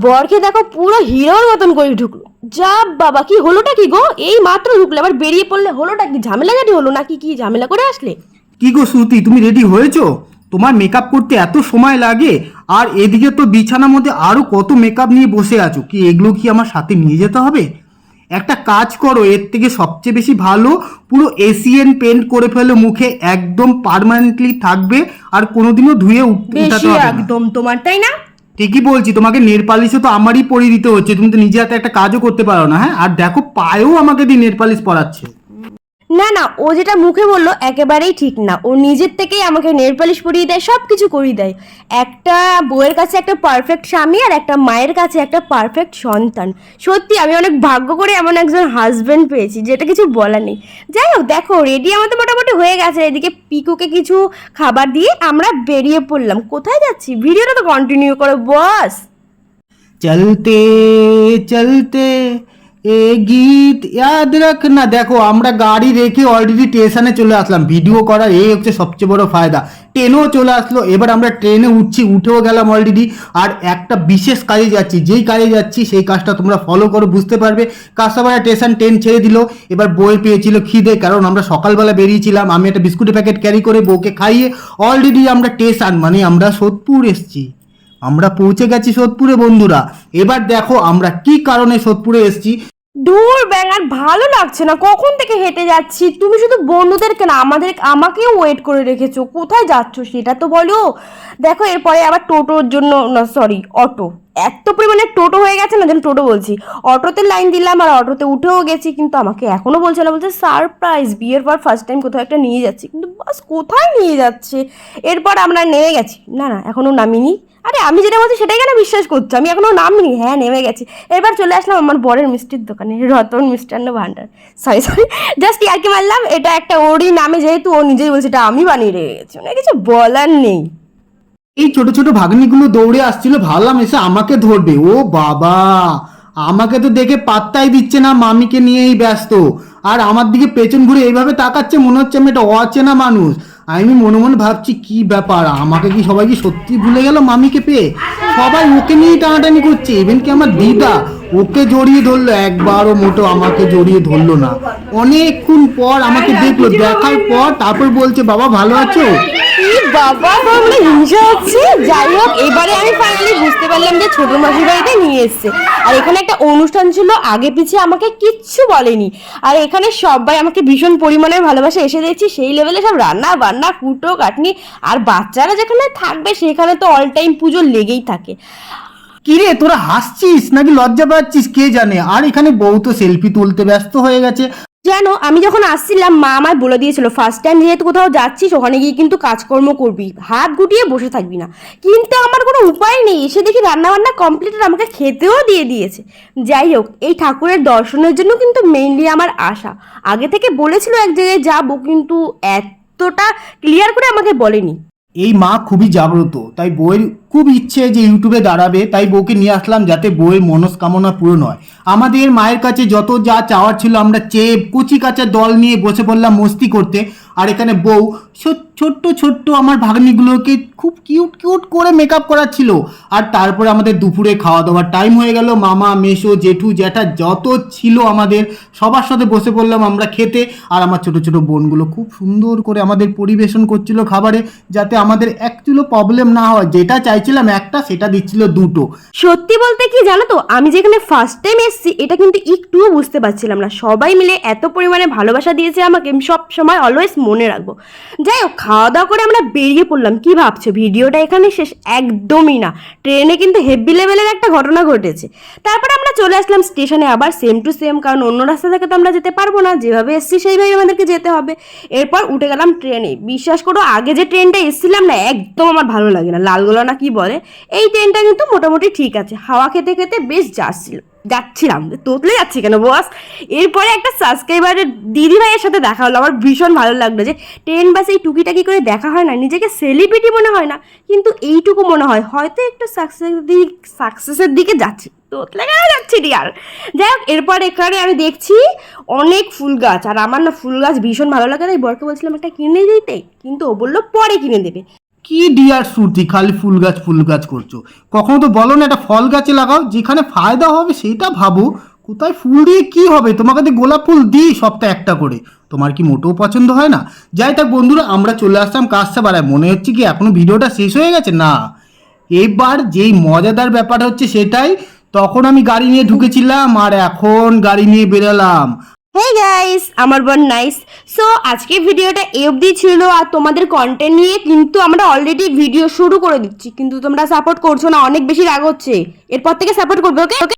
বরকে দেখো পুরো হিরোর মতন করে ঢুকলো। যা বাবা কি হলোটা কি গো? এই মাত্র ঢুকলে আবার বেরিয়ে পড়লে হলোটা কি? ঝামেলা জানি হলো নাকি কি ঝামেলা করে আসলে? কি গো শ্রুতি তুমি রেডি হয়েছো? তোমার মেকআপ করতে এত সময় লাগে আর এদিকে তো বিছানার মধ্যে আরও কত মেকআপ নিয়ে বসে আছো? কি এগুলো কি আমার সাথে নিয়ে যেতে হবে? একটা কাজ করো এর থেকে সবচেয়ে বেশি ভালো পুরো এশিয়ান পেন্ট করে ফেলো মুখে একদম পার্মানেন্টলি থাকবে আর কোনোদিনও ধুয়ে উঠ- উঠাতে একদম তোমার তাই না? ঠিকই বলছি, তোমাকে নেরপালিশও তো আমারই পরিয়ে দিতে হচ্ছে, তুমি তো নিজে হাতে একটা কাজও করতে পারো না হ্যাঁ? আর দেখো, পায়েও আমাকে দিয়ে নেরপালিশ পড়াচ্ছে না না, ও যেটা মুখে বলল একেবারেই ঠিক না। ও নিজের থেকেই আমাকে নেল পালিশ পরিয়ে দেয় সব কিছু করিয়ে দেয়। একটা বউয়ের কাছে একটা পারফেক্ট স্বামী আর একটা মায়ের কাছে একটা পারফেক্ট সন্তান। সত্যি, আমি অনেক ভাগ্য করে এমন একজন হাজবেন্ড পেয়েছি, যেটা কিছু বলার নেই। যাই হোক, দেখো রেডি আমাদের মোটামুটি হয়ে গেছে। এদিকে পিকুকে কিছু খাবার দিয়ে আমরা বেরিয়ে পড়লাম। কোথায় যাচ্ছি? ভিডিওটা তো কন্টিনিউ করো বস চলতে চলতে এ গীত ইয়াদ রাখ না। দেখো, আমরা গাড়ি রেখে অলরেডি স্টেশনে চলে আসলাম। ভিডিও করার এই হচ্ছে সবচেয়ে বড় ফায়দা। ট্রেনও চলে আসলো, এবার আমরা ট্রেনে উঠছি, উঠেও গেলাম অলরেডি আর একটা বিশেষ কাজে যাচ্ছি, যেই কাজে যাচ্ছি, সেই কাজটা তোমরা ফলো করো, বুঝতে পারবে। কাঁসাপাড়া স্টেশন ট্রেন ছেড়ে দিল, এবার বই পেয়েছিল খিদে, কারণ আমরা সকালবেলা বেরিয়েছিলাম, আমি একটা বিস্কুটের প্যাকেট ক্যারি করে বউকে খাইয়ে অলরেডি আমরা স্টেশন মানে আমরা সোদপুর এসছি। আমরা পৌঁছে গেছি সোদপুরে, বন্ধুরা। এবার দেখো, আমরা কি কারণে সোদপুরে এসেছি? দূর ব্যাং আর ভালো লাগছে না। কখন থেকে হেঁটে যাচ্ছি? তুমি শুধু বন্ধুদেরকে না, আমাদের, আমাকেও ওয়েট করে রেখেছো। কোথায় যাচ্ছ সেটা তো বলো। দেখো, এরপরে আবার টোটোর জন্য, না সরি অটো এত পরিমাণে টোটো হয়ে গেছে না, যেন টোটো বলছি। অটোতে লাইন দিলাম আর অটোতে উঠেও গেছি, কিন্তু আমাকে এখনও বলছে না, বলছে সারপ্রাইজ বিয়ের পর ফার্স্ট টাইম কোথাও একটা নিয়ে যাচ্ছি। কিন্তু বাস কোথায় নিয়ে যাচ্ছে? এরপর আমরা নেমে গেছি। না না এখনও নামিনি। আরে, আমি যেটা বলছি সেটাই কেন বিশ্বাস করছ? আমি এখনও নামিনি। হ্যাঁ নেমে গেছি। এবার চলে আসলাম আমার বরের মিষ্টির দোকানে, রতন মিষ্টান্ন ভান্ডার। সরি সরি জাস্ট ইয়ার্কি মারলাম। এটা একটা ওরই নামে, যেহেতু ও নিজেই বলছে, এটা আমি বানিয়ে রেখে গেছি। মানে কিছু বলার নেই। এই ছোট ছোট ভাগ্নিগুলো দৌড়ে আসছিল, ভাবলাম এসে আমাকে ধরবে। ও বাবা, আমাকে তো দেখে পাত্তাই দিচ্ছে না মামিকে নিয়েই ব্যস্ত। আর আমার দিকে পেছন ঘুরে এইভাবে তাকাচ্ছে, মনে হচ্ছে আমি এটা অচেনা মানুষ। আমি মনে মনে ভাবছি, কি ব্যাপার? আমাকে কি সবাই কি সত্যি ভুলে গেল মামিকে পেয়ে? সবাই ওকে নিয়েই টানাটানি করছে। ইভেন কি আমার দিদা ওকে জড়িয়ে ধরলো একবারও মোটো আমাকে জড়িয়ে ধরলো না। অনেকক্ষণ পর আমাকে দেখল দেখার পর তারপর বলছে বাবা ভালো আছো? বাবা বললে হিংসা হচ্ছে? যাই হোক এবারে আমি ফাইনালি বুঝতে পারলাম যে ছোট মাসির বাড়িতে নিয়ে এসছে। আর এখানে একটা অনুষ্ঠান ছিল আগে পিছিয়ে আমাকে কিচ্ছু বলেনি। আর এখানে সবাই আমাকে ভীষণ পরিমাণে ভালোবাসা এসে দিয়েছি সেই লেভেলে সব রান্না বান্না কুটো কাটনি আর বাচ্চারা যেখানে থাকবে সেখানে তো অল টাইম পুজো লেগেই থাকে। কিরে তোরা হাসছিস নাকি লজ্জা পাচ্ছিস? কে জানে? আর এখানে বউ তো সেলফি তুলতে ব্যস্ত হয়ে গেছে। জানো আমি যখন আসছিলাম মা আমায় বলে দিয়েছিল ফার্স্ট টাইম যেহেতু কোথাও যাচ্ছিস ওখানে গিয়ে কিন্তু কাজকর্ম করবি। হাত গুটিয়ে বসে থাকবি না। কিন্তু আমার কোনো উপায় নেই। এসে দেখি রান্নাবান্না কমপ্লিট আমাকে খেতেও দিয়ে দিয়েছে। যাই হোক এই ঠাকুরের দর্শনের জন্য কিন্তু মেইনলি আমার আশা। আগে থেকে বলেছিল এক জায়গায় যাব কিন্তু এতটা ক্লিয়ার করে আমাকে বলেনি। এই মা খুবই জাগ্রত তাই বউয়ের খুব ইচ্ছে যে ইউটিউবে দাঁড়াবে, তাই বউকে নিয়ে আসলাম যাতে বউয়ের মনস্কামনা পূরণ হয়। আমাদের মায়ের কাছে যত যা চাওয়ার ছিল, আমরা চেপ, কুচি কাচা দল নিয়ে বসে পড়লাম মস্তি করতে। আর এখানে বউ ছোট্ট ছোট্ট আমার ভাগ্নিগুলোকে খুব কিউট কিউট করে মেকআপ করাচ্ছিল। আর তারপরে আমাদের দুপুরে খাওয়া দাওয়ার টাইম হয়ে গেল। মামা, মেশো, জেঠু, জ্যাঠা যত ছিল আমাদের, সবার সাথে বসে পড়লাম আমরা খেতে। আর আমার ছোট ছোট বোনগুলো খুব সুন্দর করে আমাদের পরিবেশন করছিল খাবারে, যাতে আমাদের একচুলো প্রবলেম না হয়। যেটা চাইছিলাম একটা, সেটা দিচ্ছিল দুটো। সত্যি বলতে কি জানো তো? আমি যেখানে ফার্স্ট টাইম এসেছি, এটা কিন্তু একটুও বুঝতে পারছিলাম না। সবাই মিলে এত পরিমাণে ভালোবাসা দিয়েছে আমাকে, আমি সব সময় অলওয়েজ মনে রাখব। যাই হোক খাওয়া দাওয়া করে আমরা বেরিয়ে পড়লাম। কি ভাবছ? ভিডিওটা এখানে শেষ একদমই না। ট্রেনে কিন্তু হেভি লেভেলের একটা ঘটনা ঘটেছে। তারপরে আমরা চলে আসলাম স্টেশনে আবার সেম টু সেম কারণ অন্য রাস্তা থেকে তো আমরা যেতে পারব না। যেভাবে এসেছি, সেইভাবে আমাদেরকে যেতে হবে। এরপর উঠে গেলাম ট্রেনে। বিশ্বাস করো, আগে যে ট্রেনটা এসেছিলাম না, একদম আমার ভালো লাগে না। লালগোলা না কি বলে? এই ট্রেনটা কিন্তু মোটামুটি ঠিক আছে। হাওয়া খেতে খেতে বেশ যাচ্ছিল। যাচ্ছিলাম। তোতলে যাচ্ছি কেন বস এরপরে একটা সাবস্ক্রাইবারের দিদি ভাইয়ের সাথে দেখা হলো। আমার ভীষণ ভালো লাগল যে ট্রেন বাসে এই টুকিটাকি করে দেখা হয় না, নিজেকে সেলিব্রিটি মনে হয় না, কিন্তু এইটুকু মনে হয়। হয়তো একটু সাকসেস দিক সাকসেসের দিকে যাচ্ছি। তোতলে কেন যাচ্ছি ডিয়ার যাই হোক, এরপর এখানে আমি দেখছি অনেক ফুল গাছ। আর আমার না ফুল গাছ ভীষণ ভালো লাগে তাই বরকে বলছিলাম, একটা কিনে দিতে। কিন্তু ও বলল, পরে কিনে দেবে। কি ডিয়ার শ্রুতি, খালি ফুল গাছ ফুল গাছ করছ? কখনো তো বলো না, একটা ফল গাছে লাগাও, যেখানে ফায়দা হবে সেটা ভাবো। কোথায় ফুল দিয়ে কি হবে? তোমাকে তো গোলাপ ফুল দিই সপ্তাহে একটা করে। তোমার কি মোটেও পছন্দ হয় না? যাই থাক বন্ধুরা, আমরা চলে আসলাম কাজটা বাড়ায় মনে হচ্ছে কি এখনও ভিডিওটা শেষ হয়ে গেছে? না। এবার যেই মজাদার ব্যাপার হচ্ছে সেটাই, তখন আমি গাড়ি নিয়ে ঢুকেছিলাম আর এখন গাড়ি নিয়ে বেরোলাম। হে গাইস আমার বোন নাইস। সো আজকে ভিডিওটা এ অবধি ছিল আর তোমাদের কন্টেন্ট নিয়ে কিন্তু আমরা অলরেডি ভিডিও শুরু করে দিচ্ছি। কিন্তু তোমরা সাপোর্ট করছ না, অনেক বেশি রাগ হচ্ছে। এরপর থেকে সাপোর্ট করবে ওকে ওকে